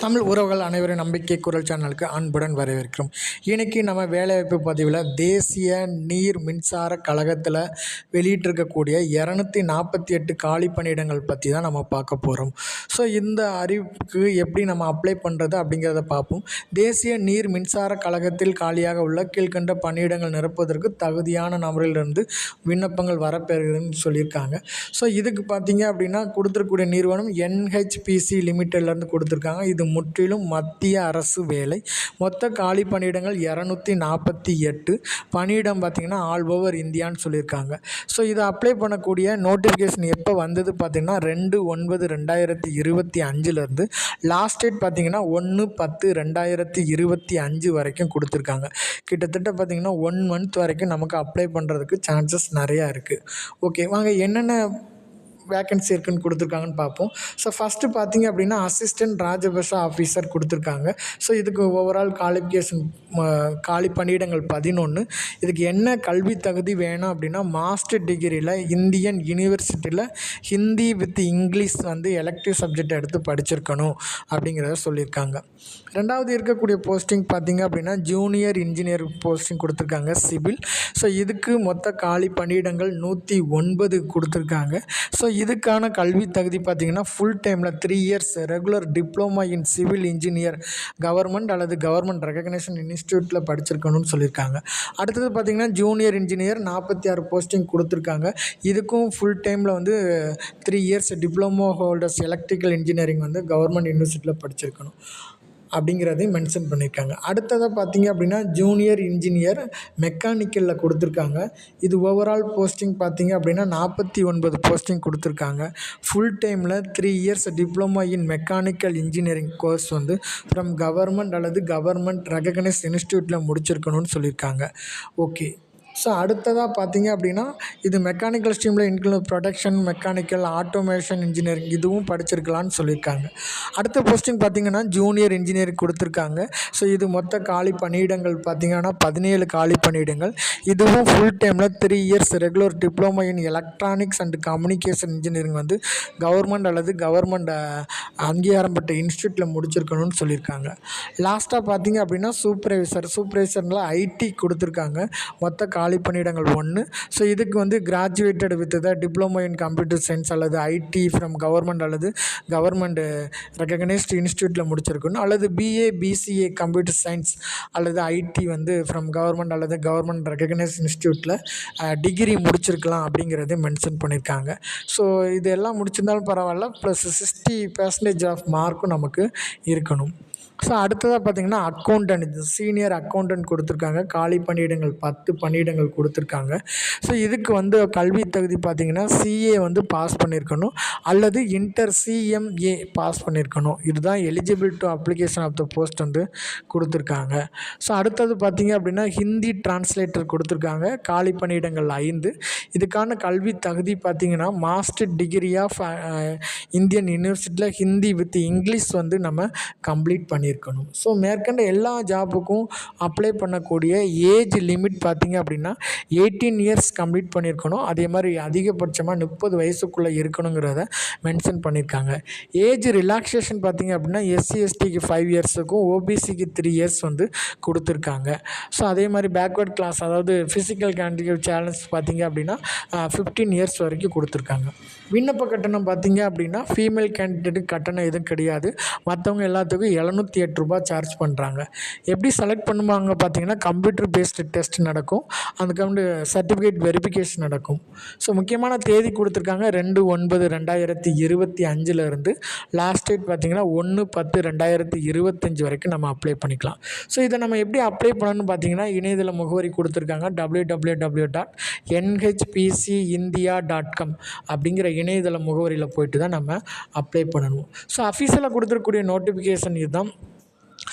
தமிழ் உறவுகள் அனைவரும் நம்பிக்கை குரல் சேனலுக்கு அன்புடன் வரவேற்கிறோம். இன்றைக்கி நம்ம வேலைவாய்ப்பு பதிவில் தேசிய நீர் மின்சார கழகத்தில் வெளியிட்டிருக்கக்கூடிய இரநூத்தி நாற்பத்தி எட்டு காலி பணியிடங்கள் பற்றி தான் நம்ம பார்க்க போகிறோம் ஸோ இந்த அறிவிப்புக்கு எப்படி நம்ம அப்ளை பண்ணுறது அப்படிங்கிறத பார்ப்போம். தேசிய நீர் மின்சார கழகத்தில் காலியாக உள்ள கீழ்கண்ட பணியிடங்கள் நிரப்புவதற்கு தகுதியான நபரிலிருந்து விண்ணப்பங்கள் வரப்பெறுகிறதுன்னு சொல்லியிருக்காங்க. ஸோ இதுக்கு பார்த்தீங்க அப்படின்னா கொடுத்துருக்கக்கூடிய நிறுவனம் என்ஹெச்பிசி லிமிட்டட்லேருந்து கொடுத்துருக்காங்க. இது முற்றிலும் மத்திய அரசு வேலை. மொத்த காலி பணியிடங்கள் இரநூத்தி நாற்பத்தி எட்டு. பணியிடம் பார்த்திங்கன்னா ஆல் ஓவர் இந்தியான்னு சொல்லியிருக்காங்க. ஸோ இதை அப்ளை பண்ணக்கூடிய நோட்டிஃபிகேஷன் எப்போ வந்தது பார்த்திங்கன்னா ரெண்டு ஒன்பது ரெண்டாயிரத்தி இருபத்தி அஞ்சுலேருந்து. லாஸ்ட் டேட் பார்த்திங்கன்னா ஒன்று பத்து ரெண்டாயிரத்தி இருபத்தி அஞ்சு வரைக்கும் கொடுத்துருக்காங்க. கிட்டத்தட்ட பார்த்திங்கன்னா ஒன் மந்த் வரைக்கும் நமக்கு அப்ளை பண்ணுறதுக்கு சான்சஸ் நிறையா இருக்குது ஓகே வாங்க என்னென்ன வேக்கன்சி இருக்குன்னு கொடுத்துருக்காங்கன்னு பார்ப்போம். ஸோ ஃபஸ்ட்டு பார்த்தீங்க அப்படின்னா அசிஸ்டன்ட் ராஜபக்ஷ ஆஃபீஸர் கொடுத்துருக்காங்க. ஸோ இதுக்கு ஓவரால் குவாலிஃபிகேஷன் காலி பணியிடங்கள் பதினொன்று இதுக்கு என்ன கல்வி தகுதி வேணும் அப்படின்னா மாஸ்டர் டிகிரியில் இந்தியன் யூனிவர்சிட்டியில் ஹிந்தி வித் இங்கிலீஷ் வந்து எலக்டிவ் சப்ஜெக்ட் எடுத்து படிச்சிருக்கணும் அப்படிங்கிறத சொல்லியிருக்காங்க. ரெண்டாவது இருக்கக்கூடிய போஸ்டிங் பார்த்தீங்க அப்படின்னா ஜூனியர் இன்ஜினியர் போஸ்டிங் கொடுத்துருக்காங்க சிவில் ஸோ இதுக்கு மொத்த காலி பணியிடங்கள் நூற்றி ஒன்பது கொடுத்துருக்காங்க. ஸோ இதுக்கான கல்வி தகுதி பார்த்தீங்கன்னா ஃபுல் டைமில் three years regular diploma in civil engineer government அல்லது கவர்மெண்ட் ரெகக்னேஷன் இன்ஸ்டியூட்டில் படிச்சிருக்கணும்னு சொல்லியிருக்காங்க. அடுத்தது பார்த்தீங்கன்னா ஜூனியர் இன்ஜினியர் நாற்பத்தி ஆறு போஸ்டிங் கொடுத்துருக்காங்க. இதுக்கும் ஃபுல் டைமில் வந்து three years diploma holders electrical engineering வந்து கவர்மெண்ட் யூனிவர்சிட்டியில் படிச்சிருக்கணும். அப்படிங்கிறதையும் மென்ஷன் பண்ணியிருக்காங்க. அடுத்ததாக பார்த்தீங்க அப்படின்னா ஜூனியர் இன்ஜினியர் மெக்கானிக்கலில் கொடுத்துருக்காங்க. இது ஓவரால் போஸ்டிங் பார்த்தீங்க அப்படின்னா நாற்பத்தி ஒன்பது போஸ்டிங் கொடுத்துருக்காங்க. ஃபுல் டைமில் three years diploma in mechanical engineering course வந்து ஃப்ரம் கவர்மெண்ட் அல்லது கவர்மெண்ட் ரெகக்னைஸ் இன்ஸ்டியூட்டில் முடிச்சிருக்கணும்னு சொல்லியிருக்காங்க. ஓகே ஸோ அடுத்ததாக பார்த்தீங்க அப்படின்னா இது mechanical ஸ்ட்ரீமில் include production mechanical automation engineering இதுவும் படிச்சிருக்கலாம்னு சொல்லியிருக்காங்க. அடுத்த போஸ்டிங் பார்த்தீங்கன்னா ஜூனியர் இன்ஜினியரிங் கொடுத்துருக்காங்க. ஸோ இது மொத்த காலி பணியிடங்கள் பார்த்தீங்கன்னா பதினேழு காலி பணியிடங்கள். இதுவும் ஃபுல் டைமில் three years regular diploma in electronics and communication engineering வந்து கவர்மெண்ட் அல்லது கவர்மெண்ட் அங்கீகாரம் பெற்ற இன்ஸ்டியூட்டில் முடிச்சிருக்கணும்னு சொல்லியிருக்காங்க. லாஸ்ட்டாக பார்த்தீங்க அப்படின்னா சூப்பர்வைசர் சூப்பர்வைசரில் ஐடி கொடுத்துருக்காங்க. மொத்த காலி பணியிடங்கள் ஒன்று ஸோ இதுக்கு வந்து graduated with the diploma in computer science அல்லது ஐடி ஃப்ரம் கவர்மெண்ட் அல்லது கவர்மெண்ட் ரெகக்னைஸ்ட் இன்ஸ்டியூட்டில் முடிச்சிருக்கணும். அல்லது பிஏ பிசிஏ கம்ப்யூட்டர் சயின்ஸ் அல்லது ஐடி வந்து ஃப்ரம் கவர்மெண்ட் அல்லது கவர்மெண்ட் ரெகக்னைஸ்ட் இன்ஸ்டியூட்டில் டிகிரி முடிச்சிருக்கலாம் அப்படிங்கிறத மென்ஷன் பண்ணியிருக்காங்க. ஸோ இது எல்லாம் முடிச்சிருந்தாலும் பரவாயில்ல. ப்ளஸ் சிக்ஸ்டி பர்சன்டேஜ் ஆஃப் மார்க்கும் நமக்கு இருக்கணும். ஸோ அடுத்ததாக பார்த்தீங்கன்னா அக்கௌண்டன்ட் இது சீனியர் அக்கௌண்டன்ட் கொடுத்துருக்காங்க. காலி பணியிடங்கள் பத்து பணியிடங்கள் கொடுத்துருக்காங்க. ஸோ இதுக்கு வந்து கல்வி தகுதி பார்த்தீங்கன்னா சிஏ வந்து பாஸ் பண்ணியிருக்கணும் அல்லது இன்டர் சிஎம்ஏ பாஸ் பண்ணியிருக்கணும் இதுதான் eligible to application of the post வந்து கொடுத்துருக்காங்க. ஸோ அடுத்தது பார்த்தீங்க அப்படின்னா ஹிந்தி டிரான்ஸ்லேட்டர் கொடுத்துருக்காங்க. காலி பணியிடங்கள் ஐந்து. இதுக்கான கல்வி தகுதி பார்த்தீங்கன்னா மாஸ்டர் டிகிரி ஆஃப் இந்தியன் யூனிவர்சிட்டியில் ஹிந்தி வித் இங்கிலீஷ் வந்து நம்ம கம்ப்ளீட் பண்ணியிருக்கணும். ஸோ மேற்கண்ட எல்லா ஜாபுக்கும் அப்ளை பண்ணக்கூடிய ஏஜ் லிமிட் பார்த்திங்க அப்படின்னா எயிட்டீன் இயர்ஸ் கம்ப்ளீட் பண்ணியிருக்கணும். அதே மாதிரி அதிகபட்சமாக முப்பது வயசுக்குள்ளே இருக்கணுங்கிறத மென்ஷன் பண்ணியிருக்காங்க. ஏஜ் ரிலாக்ஸேஷன் பார்த்திங்க அப்படின்னா எஸ்சி எஸ்டிக்கு ஃபைவ் இயர்ஸுக்கும் ஓபிசிக்கு த்ரீ இயர்ஸ் வந்து கொடுத்துருக்காங்க. ஸோ அதே மாதிரி பேக்வர்ட் கிளாஸ் அதாவது ஃபிசிக்கல் கேண்டிகேட் சேலஞ்ச் பார்த்திங்க அப்படின்னா ஃபிஃப்டீன் இயர்ஸ் வரைக்கும் கொடுத்துருக்காங்க. விண்ணப்ப கட்டணம் பார்த்திங்க அப்படின்னா ஃபீமேல் கேண்டிடேட்டுக்கு கட்டணம் எதுவும் கிடையாது. மற்றவங்க எல்லாத்துக்கும் எழுநூற்றி எட்டு ரூபா சார்ஜ் பண்ணுறாங்க எப்படி செலக்ட் பண்ணுவாங்க பார்த்தீங்கன்னா கம்ப்யூட்டர் பேஸ்டு டெஸ்ட் நடக்கும். அதுக்கப்புறம் சர்டிஃபிகேட் வெரிஃபிகேஷன் நடக்கும். ஸோ முக்கியமான தேதி கொடுத்துருக்காங்க ரெண்டு ஒன்பது ரெண்டாயிரத்தி இருபத்தி அஞ்சுலேருந்து லாஸ்ட் டேட் பார்த்தீங்கன்னா ஒன்று பத்து ரெண்டாயிரத்தி இருபத்தஞ்சி வரைக்கும் நம்ம அப்ளை பண்ணிக்கலாம். ஸோ இதை நம்ம எப்படி அப்ளை பண்ணணும்னு பார்த்தீங்கன்னா இணையதள முகவரி கொடுத்துருக்காங்க W W W dot NHPC India dot com அப்படிங்கிற இணையதள முகவரியில் போயிட்டு தான் நம்ம அப்ளை பண்ணணும். ஸோ அஃபீஷியலாக கொடுத்துருக்கக்கூடிய நோட்டிஃபிகேஷன் இதுதான்.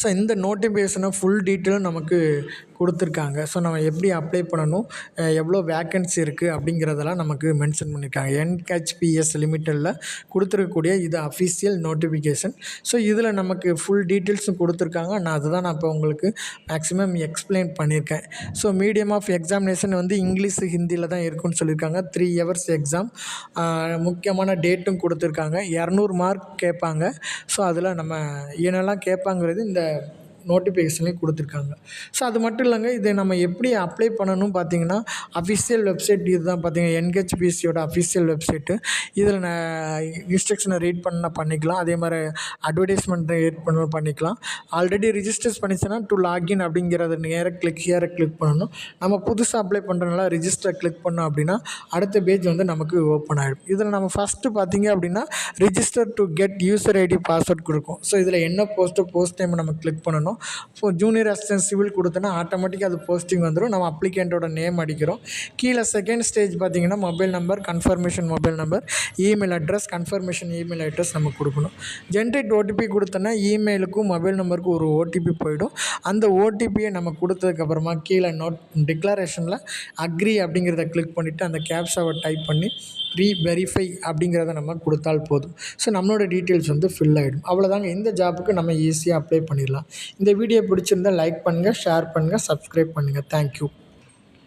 ஸோ இந்த நோட்டிஃபிகேஷனை ஃபுல் டீட்டெயிலும் நமக்கு கொடுத்துருக்காங்க. ஸோ நம்ம எப்படி அப்ளை பண்ணணும் எவ்வளோ வேக்கன்சி இருக்குது அப்படிங்கிறதெல்லாம் நமக்கு மென்ஷன் பண்ணியிருக்காங்க என்ஹெச்பிஎஸ் லிமிட்டடில் கொடுத்துருக்கக்கூடிய இது அஃபிஷியல் நோட்டிஃபிகேஷன் ஸோ இதில் நமக்கு ஃபுல் டீட்டெயில்ஸும் கொடுத்துருக்காங்க. நான் அதுதான் நான் இப்போ உங்களுக்கு மேக்ஸிமம் எக்ஸ்பிளைன் பண்ணியிருக்கேன் ஸோ மீடியம் ஆஃப் எக்ஸாமினேஷன் வந்து இங்கிலீஷ் ஹிந்தியில் தான் இருக்குன்னு சொல்லியிருக்காங்க த்ரீ ஹவர்ஸ் எக்ஸாம் முக்கியமான டேட்டும் கொடுத்துருக்காங்க. இரநூறு மார்க் கேட்பாங்க. ஸோ அதில் நம்ம என்னெல்லாம் கேட்பாங்கிறது இந்த இந்த நோட்டிஃபிகேஷன்லேயும் கொடுத்துருக்காங்க. ஸோ அது மட்டும் இல்லைங்க இதை நம்ம எப்படி அப்ளை பண்ணணும் பார்த்தீங்கன்னா அஃபிஷியல் வெப்சைட் இதுதான் பார்த்தீங்கன்னா என்ஹெச்பிசியோட அஃபிஷியல் வெப்சைட்டு இதில் நான் இன்ஸ்ட்ரக்ஷனை ரீட் பண்ண பண்ணிக்கலாம். அதே மாதிரி அட்வர்டைஸ்மெண்ட் ரீட் பண்ண பண்ணிக்கலாம். ஆல்ரெடி ரிஜிஸ்டர்ஸ் பண்ணிச்சுன்னா டு லாகின் அப்படிங்கிறத நேராக கிளிக் ஹியரை கிளிக் பண்ணணும். நம்ம புதுசாக அப்ளை பண்ணுறதுனால ரிஜிஸ்டர் கிளிக் பண்ணோம் அப்படின்னா அடுத்த பேஜ் வந்து நமக்கு ஓப்பன் ஆகிடும் இதில் நம்ம ஃபஸ்ட்டு பார்த்தீங்க அப்படின்னா register to get user ID password கொடுக்கும். ஸோ இதில் என்ன போஸ்ட்டு போஸ்ட் டைம் நம்ம கிளிக் பண்ணணும்? ஸோ ஜூனியர் அசிஸ்டன்ட் சிவில் கொடுத்தோன்னா ஆட்டோமேட்டிக்காக அது போஸ்டிங் வந்துடும் நம்ம அப்ளிகேண்ட்டோட நேம் அடிக்கிறோம். கீழே செகண்ட் ஸ்டேஜ் பார்த்தீங்கன்னா mobile number confirmation mobile number email address confirmation email address நம்ம கொடுக்கணும். ஜென்ரேட் ஓடிபி கொடுத்தோன்னா இமெயிலுக்கும் மொபைல் நம்பருக்கும் ஒரு ஓடிபி போயிடும். அந்த ஓடிபியை நம்ம கொடுத்ததுக்கப்புறமா கீழே நோட் டிக்ளரேஷனில் அக்ரி அப்படிங்கிறத கிளிக் பண்ணிவிட்டு அந்த கேப்ஸாவை டைப் பண்ணி ரீ வெரிஃபை அப்படிங்கிறத நம்ம கொடுத்தால் போதும். ஸோ நம்மளோட டீட்டெயில்ஸ் வந்து ஃபில் ஆகிடும் அவ்வளோதாங்க இந்த ஜாபுக்கு நம்ம ஈஸியாக அப்ளை பண்ணிடலாம். இந்த வீடியோ பிடிச்சிருந்தால் லைக் பண்ணுங்கள் ஷேர் பண்ணுங்கள் சப்ஸ்கிரைப் பண்ணுங்கள் தேங்க்யூ